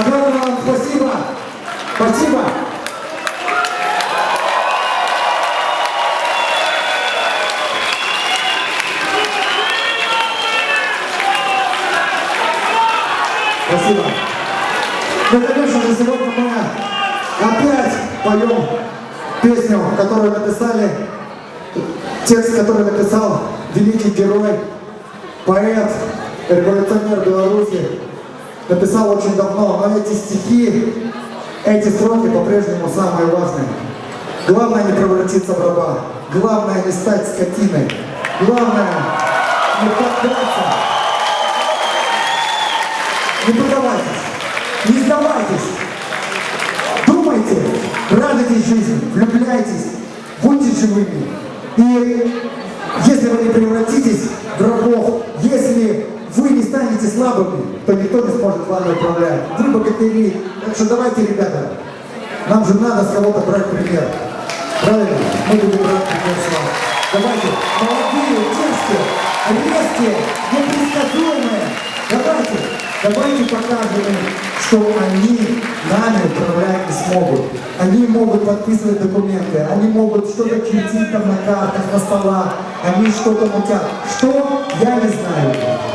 Огромное вам спасибо. Спасибо. Спасибо. Ну, конечно же, сегодня мы опять поем песню, которую написали, текст, который написал великий герой, поэт, революционер Беларуси. Написал очень давно, но эти стихи, эти строки по-прежнему самые важные. Главное не превратиться в раба. Главное не стать скотиной. Главное не поддаться. Не подавайтесь. Не сдавайтесь. Думайте, радуйтесь жизни, влюбляйтесь, будьте живыми. И если вы не превратитесь в рабов, если станете слабыми, то никто не сможет вами управлять. Вы богатыри. Так что давайте, ребята, нам же надо с кого-то брать пример. Правильно? Мы будем брать пример с вами. Давайте, молодые, дерзкие, резкие, непредсказуемые. Давайте, давайте покажем им, что они нами управлять не смогут. Они могут подписывать документы, они могут что-то крутить там на картах, на столах, они что-то мутят. Что? Я не знаю.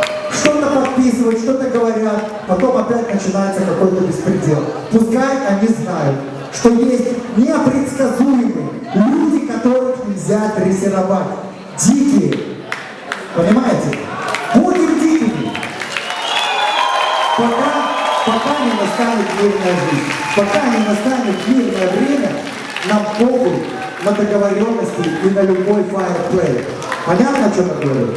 Подписывают, что-то говорят, потом опять начинается какой-то беспредел. Пускай они знают, что есть непредсказуемые люди, которых нельзя дрессировать. Дикие. Понимаете? Будем дикими. Пока, пока не настанет мирная жизнь, пока не настанет мирное время, нам похуй на договоренности и на любой фаерплей. Понятно, о чем я говорю?